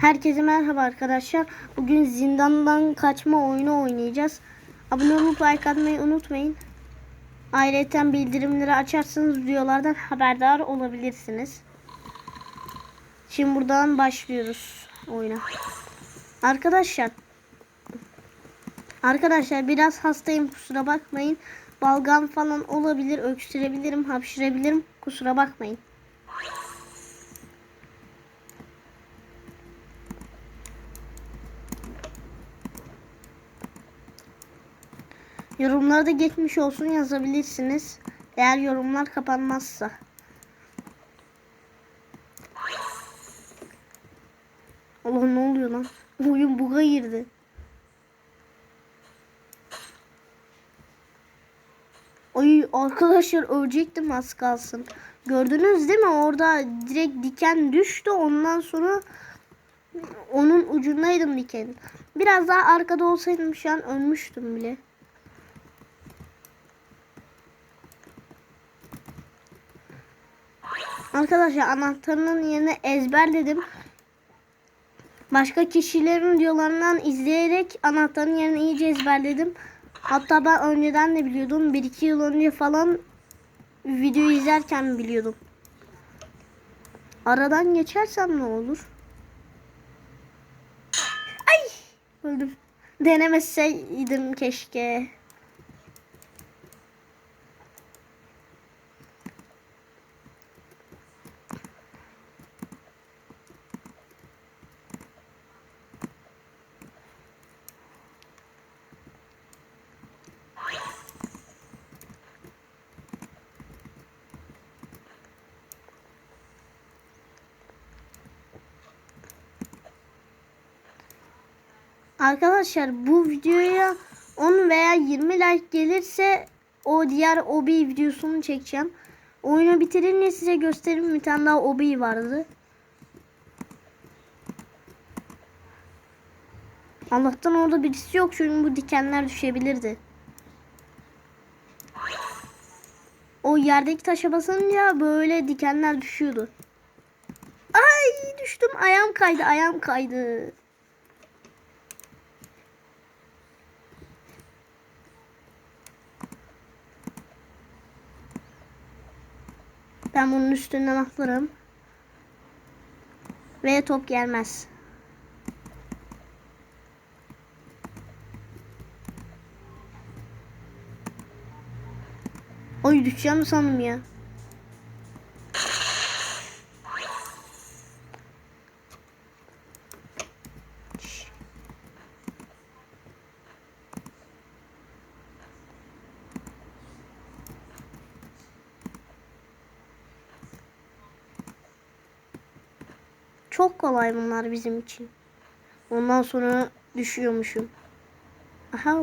Herkese merhaba arkadaşlar. Bugün zindandan kaçma oyunu oynayacağız. Abone olup like atmayı unutmayın. Ayrıca bildirimleri açarsanız videolardan haberdar olabilirsiniz. Şimdi buradan başlıyoruz oyuna. Arkadaşlar Arkadaşlar biraz hastayım kusura bakmayın. Balgam falan olabilir, öksürebilirim, hapşırebilirim. Kusura bakmayın. Yorumlarda geçmiş olsun yazabilirsiniz. Eğer yorumlar kapanmazsa. Allah ne oluyor lan? Oyun buga girdi. Ay arkadaşlar ölecektim az kalsın. Gördünüz değil mi? Orada direkt diken düştü. Ondan sonra onun ucundaydım diken. Biraz daha arkada olsaydım şu an ölmüştüm bile. Arkadaşlar anahtarının yerine ezberledim. Başka kişilerin videolarından izleyerek anahtarın yerini iyice ezberledim. Hatta ben önceden de biliyordum. 1-2 yıl önce falan video izlerken biliyordum. Aradan geçersem ne olur? Ay! Öldüm. Denemeseydim keşke. Arkadaşlar bu videoya 10 veya 20 like gelirse o diğer obi videosunu çekeceğim. Oyunu bitirince size göstereyim bir tane daha obi vardı. Allah'tan orada birisi yok çünkü bu dikenler düşebilirdi. O yerdeki taşa basınca böyle dikenler düşüyordu. Ay düştüm ayağım kaydı ayağım kaydı. Ben bunun üstünden atlarım. Ve top gelmez. Oy düşeceğim sandım ya. Çok kolay bunlar bizim için. Ondan sonra düşüyormuşum. Aha.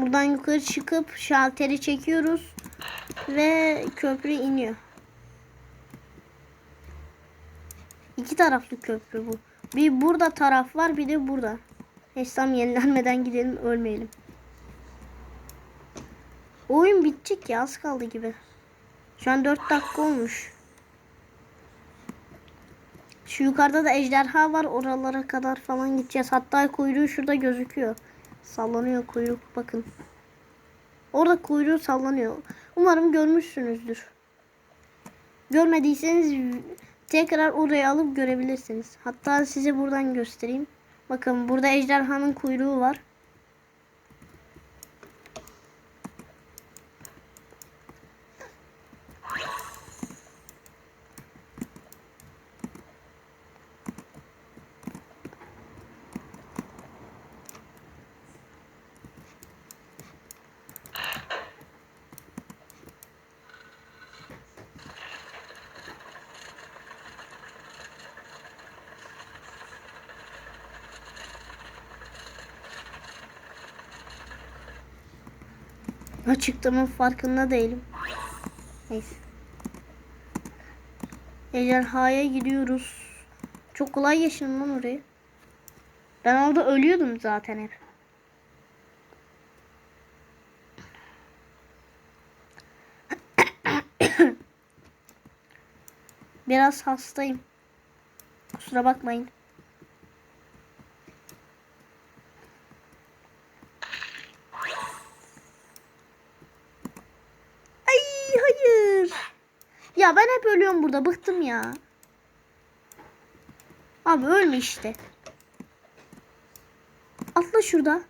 Buradan yukarı çıkıp şalteri çekiyoruz ve köprü iniyor. İki taraflı köprü bu. Bir burada taraf var bir de burada. Neyse tam yenilenmeden gidelim ölmeyelim. Oyun bitecek ya az kaldı gibi. Şu an 4 dakika olmuş. Şu yukarıda da ejderha var. Oralara kadar falan gideceğiz. Hatta kuyruğu şurada gözüküyor. Sallanıyor kuyruk bakın. Orada kuyruğu sallanıyor. Umarım görmüşsünüzdür. Görmediyseniz tekrar oraya alıp görebilirsiniz. Hatta size buradan göstereyim. Bakın burada ejderhanın kuyruğu var. Ha çıktığımın farkında değilim. Neyse. Ejderhaya gidiyoruz. Çok kolay geçtim lan orayı. Ben orada ölüyordum zaten hep. Biraz hastayım. Kusura bakmayın. Ay hayır. Ya ben hep ölüyorum burada. Bıktım ya. Abi ölme işte. Atla şurada.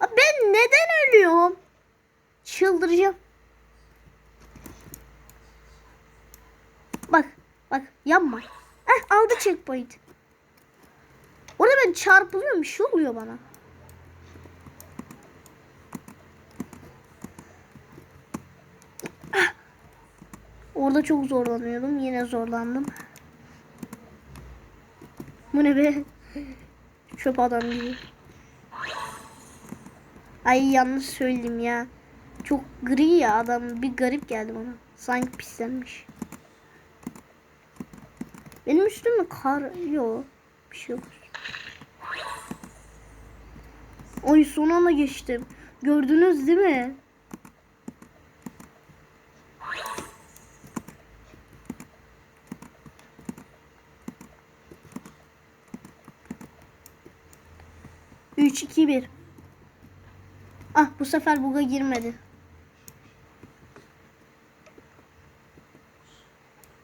Abi ben neden ölüyorum? Çıldıracağım. Bak bak yanma. Eh aldı checkpoint. Orada ben çarpılıyorum bir şey oluyor bana. Orada çok zorlanıyordum. Yine zorlandım. Bu ne be? Çöp adam gibi. Ay yanlış söyledim ya. Çok gri ya adam. Bir garip geldi bana. Sanki pislenmiş. Benim üstüme kar yok. Bir şey yok. Oy son anda geçtim. Gördünüz değil mi? Üç, iki, bir. Ah bu sefer buga girmedi.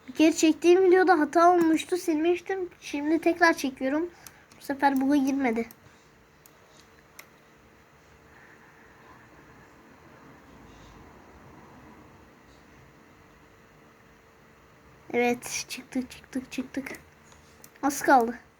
Bir kere çektiğim videoda hata olmuştu. Silmiştim. Şimdi tekrar çekiyorum. Bu sefer buga girmedi. Evet çıktık çıktık çıktık. Az kaldı.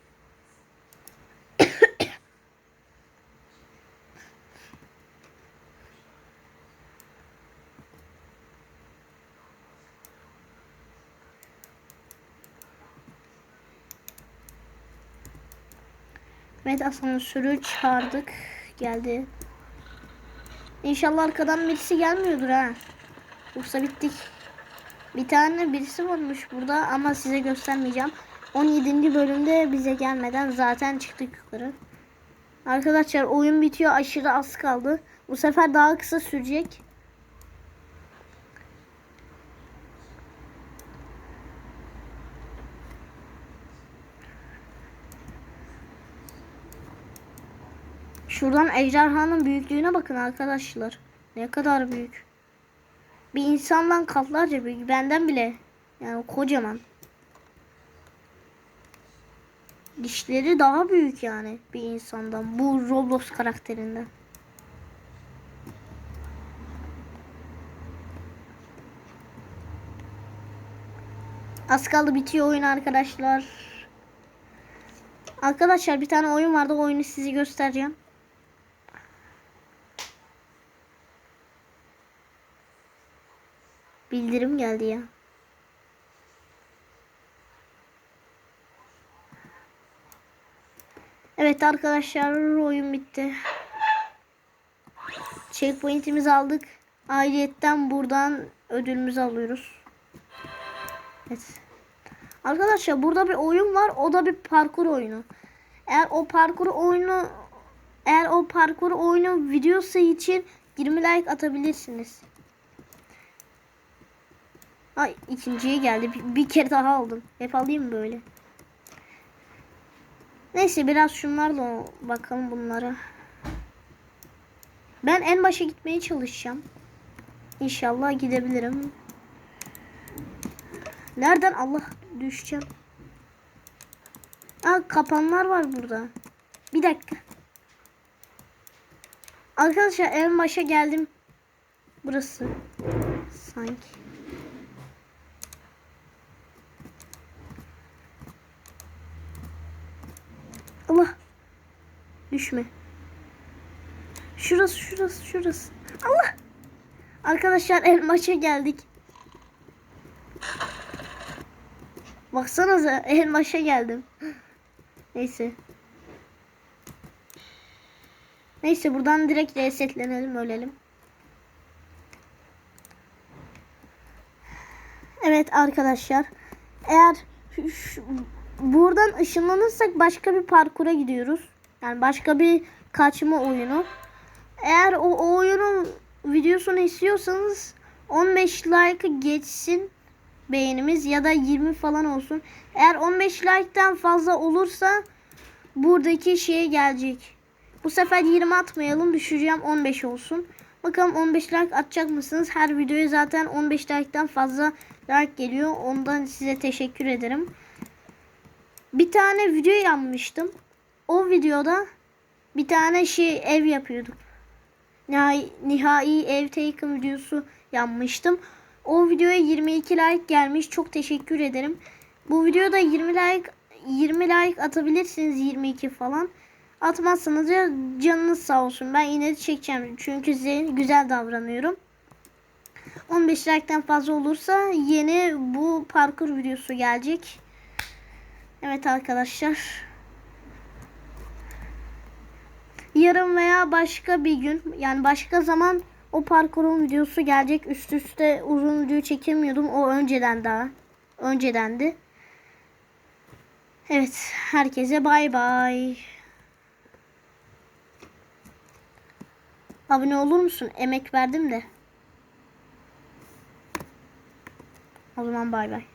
Evet asansörü çağırdık. Geldi. İnşallah arkadan birisi gelmiyordur ha. Yoksa bittik. Bir tane birisi varmış burada ama size göstermeyeceğim. 17. bölümde bize gelmeden zaten çıktık yukarı. Arkadaşlar oyun bitiyor. Aşırı az kaldı. Bu sefer daha kısa sürecek. Şuradan ejderhanın büyüklüğüne bakın arkadaşlar. Ne kadar büyük. Bir insandan katlarca büyük. Benden bile. Yani kocaman. Dişleri daha büyük yani bir insandan. Bu Roblox karakterinden. Az kaldı bitiyor oyun arkadaşlar. Arkadaşlar bir tane oyun vardı. O oyunu size göstereceğim. Bildirim geldi ya. Evet arkadaşlar oyun bitti. Checkpoint'imizi aldık. Ayrıyetten buradan ödülümüzü alıyoruz. Evet. Arkadaşlar burada bir oyun var. O da bir parkur oyunu. Eğer o parkur oyunu eğer o parkur oyunu videosu için 20 like atabilirsiniz. Ay ikinciye geldi. Bir, bir kere daha aldım. Hep alayım böyle. Neyse biraz şunlarla bakalım bunlara. Ben en başa gitmeye çalışacağım. İnşallah gidebilirim. Nereden Allah düşeceğim. Aa kapanlar var burada. Bir dakika. Arkadaşlar en başa geldim. Burası. Sanki. Allah. Düşme. Şurası şurası şurası. Allah. Arkadaşlar el maça geldik. Baksanıza el maça geldim. Neyse. Neyse buradan direkt resetlenelim ölelim. Evet arkadaşlar. Eğer buradan ışınlanırsak başka bir parkura gidiyoruz. Yani başka bir kaçma oyunu. Eğer o, o oyunun videosunu istiyorsanız 15 like'ı geçsin beğenimiz ya da 20 falan olsun. Eğer 15 like'tan fazla olursa buradaki şeye gelecek. Bu sefer 20 atmayalım düşüreceğim 15 olsun. Bakalım 15 like atacak mısınız? Her videoya zaten 15 like'tan fazla like geliyor. Ondan size teşekkür ederim. Bir tane video yapmıştım. O videoda bir tane şey ev yapıyorduk. Nihai, nihai ev taken videosu yapmıştım. O videoya 22 like gelmiş. Çok teşekkür ederim. Bu videoda 20 like 20 like atabilirsiniz 22 falan. Atmazsanız ya canınız sağ olsun. Ben yine çekeceğim. Çünkü size güzel davranıyorum. 15 like'ten fazla olursa yeni bu parkur videosu gelecek. Evet arkadaşlar. Yarın veya başka bir gün yani başka zaman o parkurun videosu gelecek. Üst üste uzun video çekemiyordum. O önceden daha. Öncedendi. Evet. Herkese bay bay. Abone olur musun? Emek verdim de. O zaman bay bay.